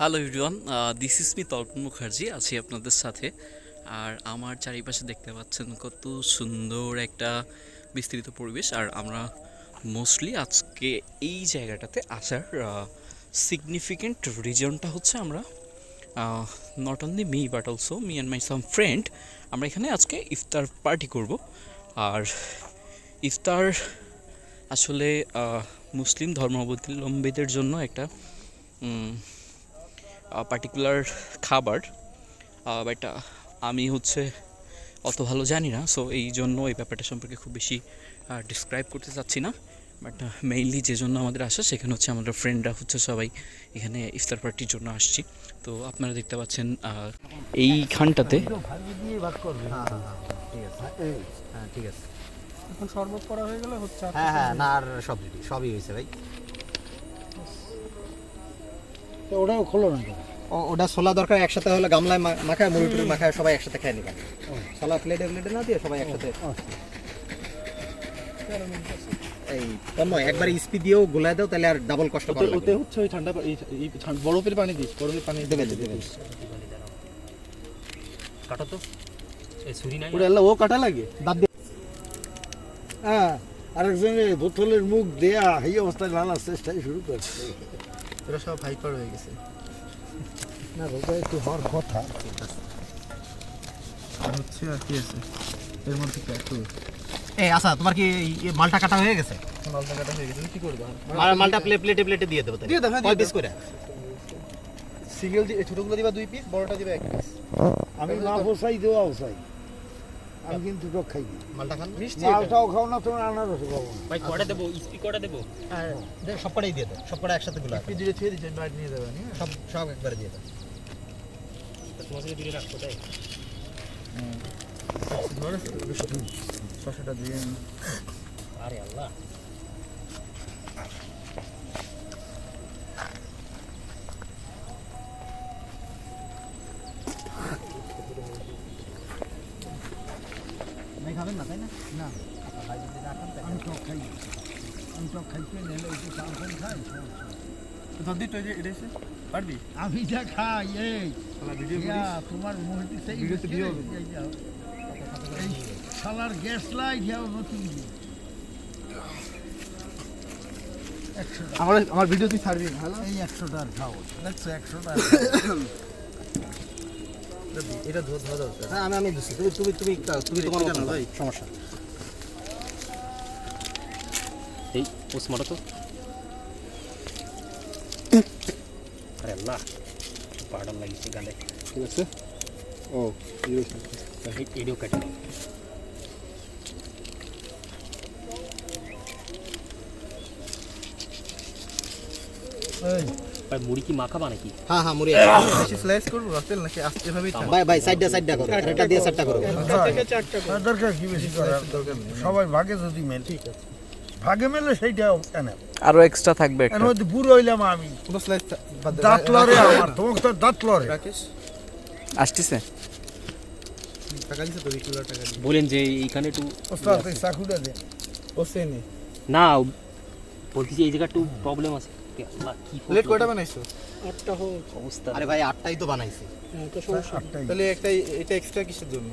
Hello everyone this is me Tarpan Mukherjee আছি আপনাদের সাথে। আর আমার চারিপাশে দেখতে পাচ্ছেন কত সুন্দর একটা বিস্তৃত পরিবেশ। আর আমরা মোস্টলি আজকে এই জায়গাটাতে আসার সিগনিফিকেন্ট রিজনটা হচ্ছে আমরা not only me but also me and my some friend আমরা এখানে আজকে ইফতার পার্টি করব। আর ইফতার আসলে আহ, মুসলিম ধর্মাবলম্বীদের জন্য একটা পার্টিকুলার খাবার বাট আমি হচ্ছে অত ভালো জানি না সো এই জন্য এই ব্যাপারটা সম্পর্কে খুব বেশি ডিসক্রাইব করতে চাচ্ছি না। বাট মেইনলি যে জন্য আমাদের আসা সেখানে হচ্ছে আমাদের ফ্রেন্ডরা হচ্ছে সবাই এখানে ইফতার পার্টির জন্য আসছি। তো আপনারা দেখতে পাচ্ছেন এইখানটাতে হ্যাঁ ঠিক আছে। এখন শরবত করা হয়ে গেলে হচ্ছে আর হ্যাঁ হ্যাঁ না আর সব সবই হয়েছে ভাই। তো ওটাও খোলো না ও ওটা ছোলা দরকার একসাথে হলে গামলায় মাখায় মুড়ি টুড়ি মাখায় সবাই একসাথে খেয়ে নেবেন ছোলা প্লেটে প্লেটে না দিয়ে সবাই একসাথে এই তন্ময় একবার স্পি দিয়েও গোলায় দাও তাহলে আর ডাবল কষ্ট করা ওতে- হচ্ছে ওই ঠান্ডা এই বরফের পানি দিস বরফের পানি দেবে দেবে কাটো তো। এই ছুরি নাই। ওটা ও কাটা লাগে? দাঁত দিয়ে হ্যাঁ আরেকজনের বোতলের মুখ দেয়া এই অবস্থায় লালার চেষ্টাই শুরু করছে। ওরা সব হাইপার হয়ে গেছে। না ওটা একটু হওয়ার কথা। হচ্ছে আর কি আছে? এর মধ্যে কি একটু এই আচ্ছা তোমার কি মালটা কাটা হয়ে গেছে? মালটা কাটা হয়ে গেছে তুমি কি করবা? মাল- মালটা প্লেট প্লেটে প্লেটে দিয়ে দেবো। দিয়ে দাও, হ্যাঁ, কয় পিস করে? সিঙ্গেল ছোটগুলো দিবা দুই পিস বড়টা দিবা এক পিস আমি না পোষাই দেওয়াও চাই। আমি কিন্তু দুটো খাই মালটা খান? মিষ্টি মালটাও খাও না তোমার আনারসও খাব না। ভাই কটা দেবো ইস্পি কটা দেবো? সব কটাই দিয়ে দাও সব কটা একসাথে গুলো পিস দিয়ে ছুঁয়ে দিচ্ছেন বাইরে নিয়ে যাবেন হ্যাঁ সব সব একবারে দিয়ে দাও তোমাকে সাথে রাখব তাই? শসাটা দিয়ে আরে আল্লাহ। খাবেন না তাই না? না। আমি টক খাই। আমি টক খাইতে নিলে চালফান খাই জলদি তো যে এসে পারবি? আমি যা খাই এই। তোমার মুহূর্তে সেই। এই শালার গ্যাস লাইট যাও নতুন। আমার আমার ভিডিও তুই ছাড়বি না হ্যালো এই একশো খাও। দেখছ একশো টাকা। এটা ধোয়া দরকার। হ্যাঁ আমি তুমি তুমি তুমি তুমি তোমার এটা ভাই। সমস্যা এই পোস্ট মারো তো। আরে আল্লাহ পাউডার লাগিয়েছে গালে। ঠিক আছে? ও এডিও কেটে দাও এই ভাই মুড়ি কি মাখাবা নাকি? হ্যাঁ হ্যাঁ মুড়ি বেশি স্লাইস করব নাকি? আস্তে ভাই ভাই সাইডটা সাইডটা করো। এটা দিয়ে সাইডটা করো। আর দরকার কি বেশি করার? দরকার নেই সবাই ভাগে যদি মেল। ঠিক আছে। ভাগে মেলে সেইটা এনে। আরও এক্সট্রা থাকবে এর মধ্যে বুড়ো হইলাম আমি। কোনো স্লাইস দাঁত লড়ে আমার তোমাকে তো দাঁত রাকেশ আসতেছে বলেন যে এইখানে একটু ওস্তাদ চাকুটা দে। ও সেনে না বলছি যে এই জায়গা একটু প্রবলেম আছে। কে? আল্লাহ, কি প্লেট কয়টা বানাইছো? অবস্থা। আরে ভাই আটটাই তো বানাইছি। আটটাই। তাহলে একটা এটা এক্সট্রা কিসের জন্য?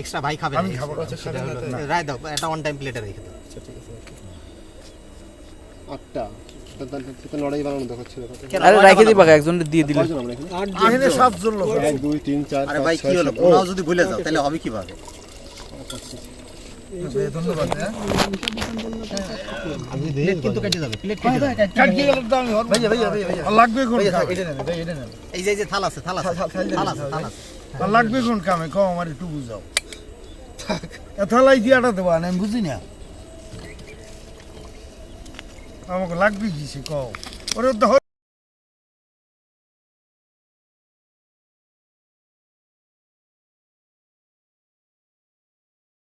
এক্সট্রা ভাই খাবে আমি খাব। না। আচ্ছা খাবেন না। তাই রায় দাও এটা ওয়ান টাইম প্লেটে রেখে দাও। আচ্ছা ঠিক আছে আটটা। লড়াই বানানো দেখাচ্ছিল আরে রেখে দিবা একজন দিয়ে দিলে। এখানে? সাতজন লোক। আছে। এক দুই তিন চার আরে ভাই কি হলো? যদি ভুলে যাও তাহলে হবে কীভাবে? ধন্যবাদ হ্যাঁ। কিন্তু কেটে যাবে প্লেট কেটে যাবে। কাটিয়ে গেলে তো ভাইয়া ভাইয়া ভাইয়া ভাইয়া। লাগবে কোন কামে? এটা নেন ভাই এটা নেন। এই যে এই থাল আছে থাল আছে থাল- থাল- থাল আছে থাল আছে। আর লাগবে কোন কামে? কও আমার একটু বুঝাও। এথালাই দিয়াটা দেবো আমি বুঝি না। আমাকে লাগবে কি সে? কও। ওরে